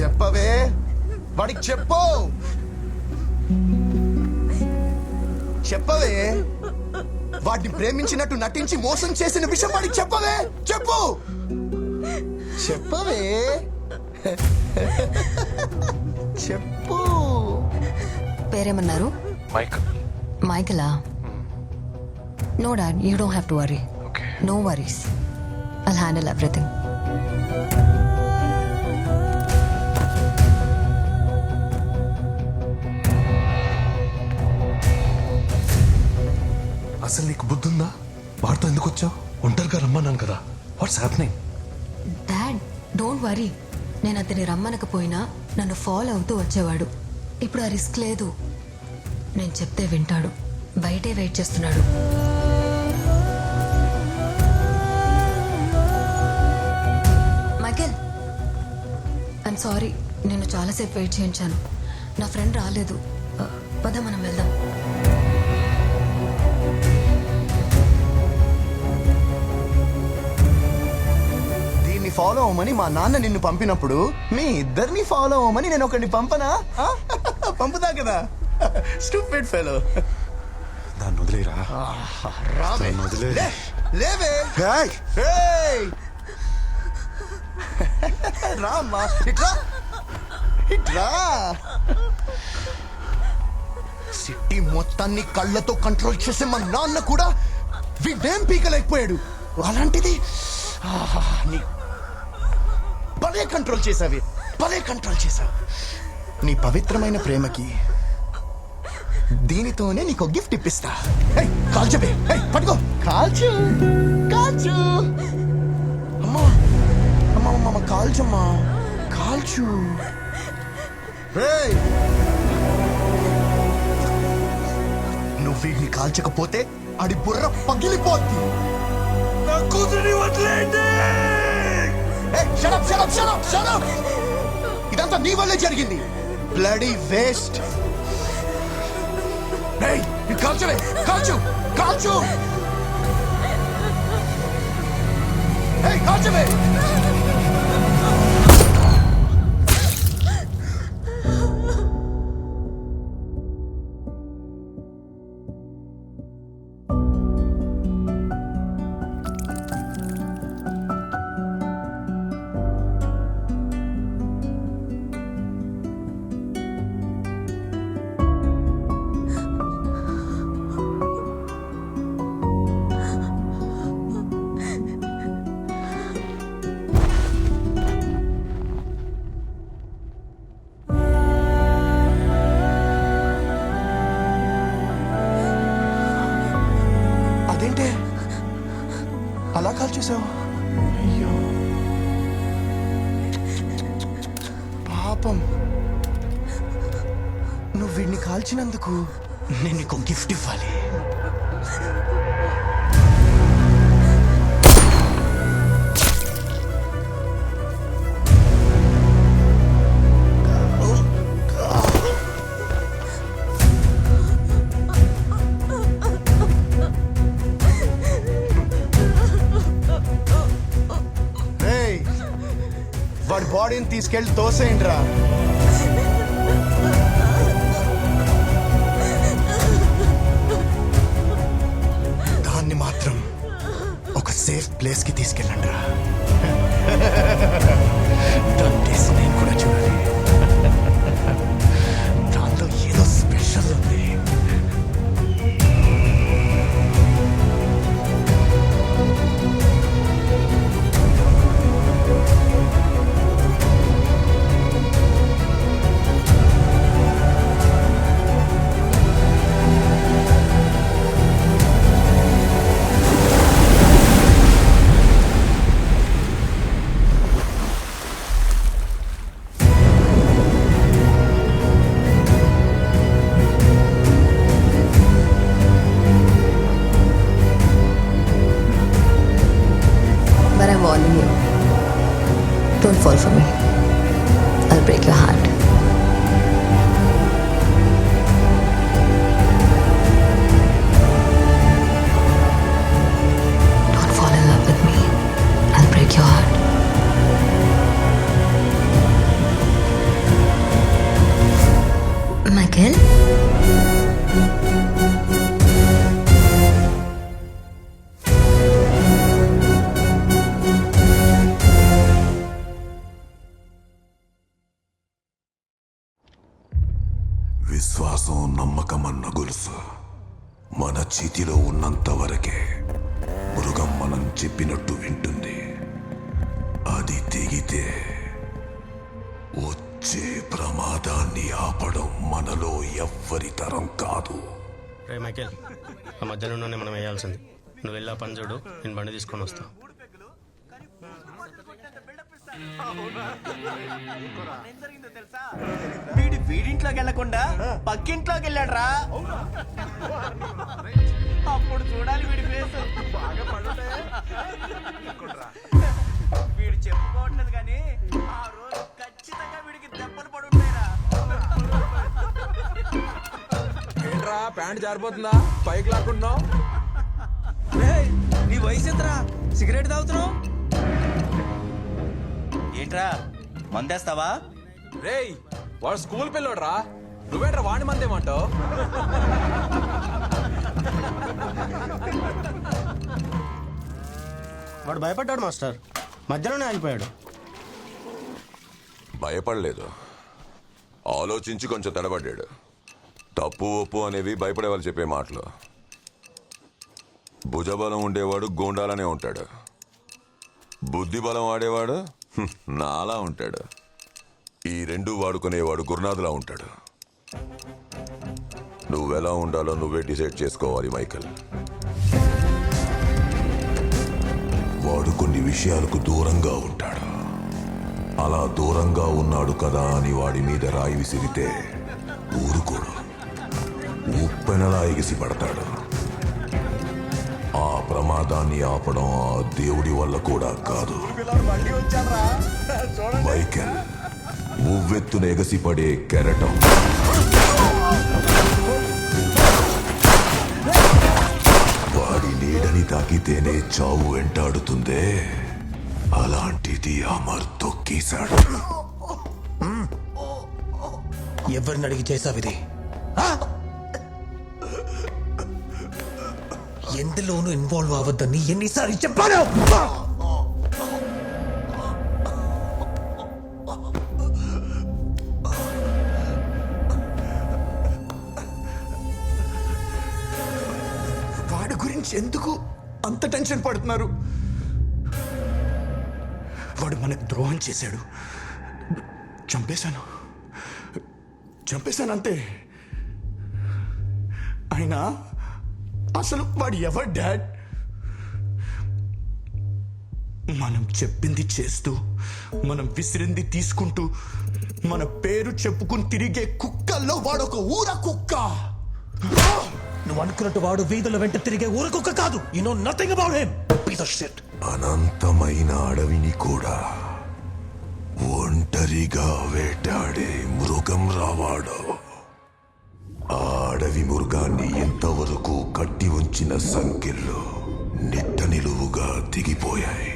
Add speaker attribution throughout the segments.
Speaker 1: చెప్పవే. వాడికి చెప్పు. చెప్పవే. వాడిని ప్రేమించినట్టు నటించి మోసం చేసిన విషయం వాడికి చెప్పవే. చెప్పు. చెప్పవే. చెప్పు.
Speaker 2: పేరేమన్నారు?
Speaker 3: Mike.
Speaker 2: మైకలా? No dad you don't have to worry.
Speaker 3: Okay.
Speaker 2: No worries. I'll handle everything
Speaker 3: అసలు నీకు బుద్ధి ఉందా వాడితో ఎందుకు వచ్చావు? ఒంటరిగా రమ్మన్నాను కదా. What's happening
Speaker 2: dad don't worry నేను అతని రమ్మనకపోయినా నన్ను ఫాలో అవుతూ వచ్చేవాడు. ఇప్పుడు ఆ రిస్క్ లేదు. నేను చెప్తే వింటాడు. బయటే వెయిట్ చేస్తున్నాడు. ఐమ్ సారీ నేను చాలాసేపు వెయిట్ చేయించాను. నా ఫ్రెండ్ రాలేదు. పద మనం వెళ్దాం.
Speaker 1: దీన్ని ఫాలో అవ్వమని మా నాన్న నిన్ను పంపినప్పుడు మీ ఇద్దరిని ఫాలో అవ్వమని నేను ఒకరిని పంపనా? పంపుతా కదా. స్టూపిడ్ ఫెలో
Speaker 3: దాన్ని వదిలేరా?
Speaker 1: రావే.
Speaker 3: నన్ను వదిలే.
Speaker 1: లే, లేవే. రా అమ్మా ఇట్రా ఇట్రా సిటీ మొత్తాన్ని కళ్ళతో కంట్రోల్ చేసే మా నాన్న కూడా వీడేం పీకలేకపోయాడు. అలాంటిది నీ భలే కంట్రోల్ చేసావి భలే కంట్రోల్ చేసావు నీ పవిత్రమైన ప్రేమకి దీనితోనే నీకు గిఫ్ట్ ఇప్పిస్తా. కాల్చబే పట్టుకో. కాల్చు కాల్చు. అమ్మా కాల్చమ్మా. కాల్చు. నువ్వు వీడిని కాల్చకపోతే అడి బుర్ర పగిలిపోద్ది. నా కూతురిని వదిలేయండి! ఏయ్, shut up, ఇదంతా నీ వల్లే జరిగింది. బ్లడీ వేస్ట్ ఏయ్, కాల్చు కాల్చు! ఏయ్, అలా అయ్యో. పాపం. నువ్వు వీడిని కాల్చినందుకు? నేను నీకు గిఫ్ట్ ఇవ్వాలి. వాడి బాడీని తీసుకెళ్ళి తోసేయండి రా దాన్ని మాత్రం ఒక సేఫ్ ప్లేస్కి తీసుకెళ్ళండి రా
Speaker 2: warning you. Don't fall for me. I'll break your heart.
Speaker 4: విశ్వాసం నమ్మకం అన్న గొలుసు మన చేతిలో ఉన్నంత వరకే మృగం మనం చెప్పినట్టు వింటుంది. అది తెగితే వచ్చే ప్రమాదాన్ని ఆపడం మనలో ఎవ్వరి తరం కాదు.
Speaker 5: రే మైకేల్ ఆ మధ్యలోనే మనం వేయాల్సింది. నువ్వు వెళ్ళా పని చూడు నేను బండి తీసుకొని వస్తాను
Speaker 6: వీడి వీడింట్లోకి వెళ్ళకుండా పక్కింట్లోకి వెళ్ళాడు రా అప్పుడు చూడాలి వీడి ఫేస్ వీడు చెప్పుకోవట్లేదు కానీ ఆ రోజు ఖచ్చితంగా వీడికి దెబ్బలు పడి ఉంటాయిరా
Speaker 7: ఏంట్రా ప్యాంట్ జారిపోతుందా? పైకి లాక్కుంటున్నావు?
Speaker 6: ఏయ్, నీ వయసు ఎంతరా? సిగరెట్ తాగుతున్నావు? ఏంట్రా? మందేస్తావా?
Speaker 7: రేయ్ వాడు స్కూల్ పిల్లోడ్రా. నువ్వేంట్రా వాడి మందేమంటావు?
Speaker 5: వాడు భయపడ్డాడు మాస్టర్. మధ్యలోనే ఆగిపోయాడు.
Speaker 4: భయపడలేదు. ఆలోచించి కొంచెం తడబడ్డాడు. తప్పు ఒప్పు అనేవి భయపడే వాళ్ళు చెప్పే మాటలు. భుజబలం ఉండేవాడు గోండాలనే ఉంటాడు. బుద్ధి బలం ఆడేవాడు నాలా ఉంటాడు. ఈ రెండు వాడుకునేవాడు గురునాథులా ఉంటాడు. నువ్వెలా ఉండాలో నువ్వే డిసైడ్ చేసుకోవాలి మైకల్. వాడు కొన్ని విషయాలకు దూరంగా ఉంటాడు. అలా దూరంగా ఉన్నాడు కదా అని వాడి మీద రాయి విసిరితే ఊరుకోడు. ఉప్పెనలా ఎగిసి పడతాడు ఆ ఆపడం ఆ దేవుడి వల్ల కూడా కాదు. మైకెల్ ఉవ్వెత్తున ఎగసిపడే కెరటం. వాడి నీడని తాకితేనే చావు వెంటాడుతుందే. అలాంటిది అమర్ తొక్కేశాడు.
Speaker 8: ఎవరిని అడిగి చేసావు ఎందులోనూ ఇన్వాల్వ్ అవ్వద్దని ఎన్నిసార్లు చెప్పాను?
Speaker 1: వాడి గురించి ఎందుకు అంత టెన్షన్ పడుతున్నారు? వాడు మనకు ద్రోహం చేశాడు. చంపేశాను. చంపేశాను అంతే అయినా అసలు వాడు ఎవరు డాడ్? మనం చెప్పింది చేస్తూ మనం విసిరింది తీసుకుంటూ మన పేరు చెప్పుకుని తిరిగే కుక్కల్లో వాడొక ఊర కుక్క.
Speaker 8: నువ్వు అనుకున్నట్టు వాడు వీధుల వెంట తిరిగే ఊరకొక్క కాదు. You know nothing about him piece of shit
Speaker 4: అనంతమైన అడవిని కూడా ఒంటరిగా వేటాడే మృగం రావాడు. ఆ అడవి మృగాన్ని ఇంతవరకు కట్టి ఉంచిన సంఖ్యలు నిట్ట నిలువుగా దిగిపోయాయి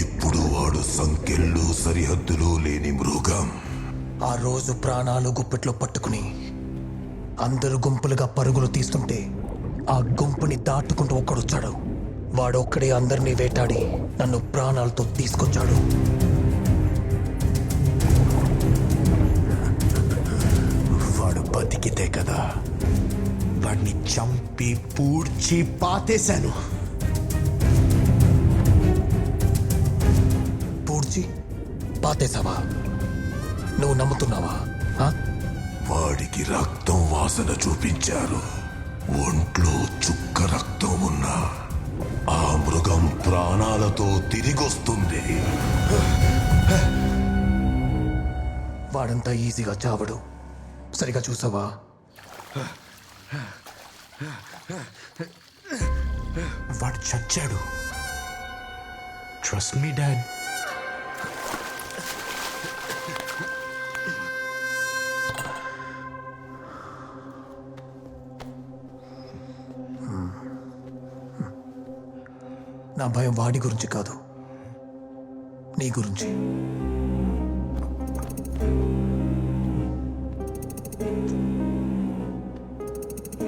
Speaker 4: ఇప్పుడు వాడు సంఖ్యలు సరిహద్దులు లేని మృగం.
Speaker 8: ఆ రోజు ప్రాణాలు గుప్పెట్లో పట్టుకుని అందరూ గుంపులుగా పరుగులు తీస్తుంటే ఆ గుంపుని దాటుకుంటూ ఒక్కడొచ్చాడు. వాడొక్కడే అందరినీ వేటాడి నన్ను ప్రాణాలతో తీసుకొచ్చాడు.
Speaker 1: వాడు బతికితే కదా వాడిని చంపి పూడ్చి పాతేశాను.
Speaker 8: పూడ్చి పాతేశావా? నువ్వు నమ్ముతున్నావా?
Speaker 4: వాడికి రక్తం వాసన చూపించారు. ఒంట్లో చుక్క రక్తం ఉన్నా ఆ మృగం ప్రాణాలతో తిరిగొస్తుంది.
Speaker 8: వాడంతా ఈజీగా చావడు. సరిగా చూసావా?
Speaker 1: వాడు చచ్చాడు. ట్రస్ట్ మీ డాడ్
Speaker 8: నా భయం వాడి గురించి కాదు. నీ గురించి.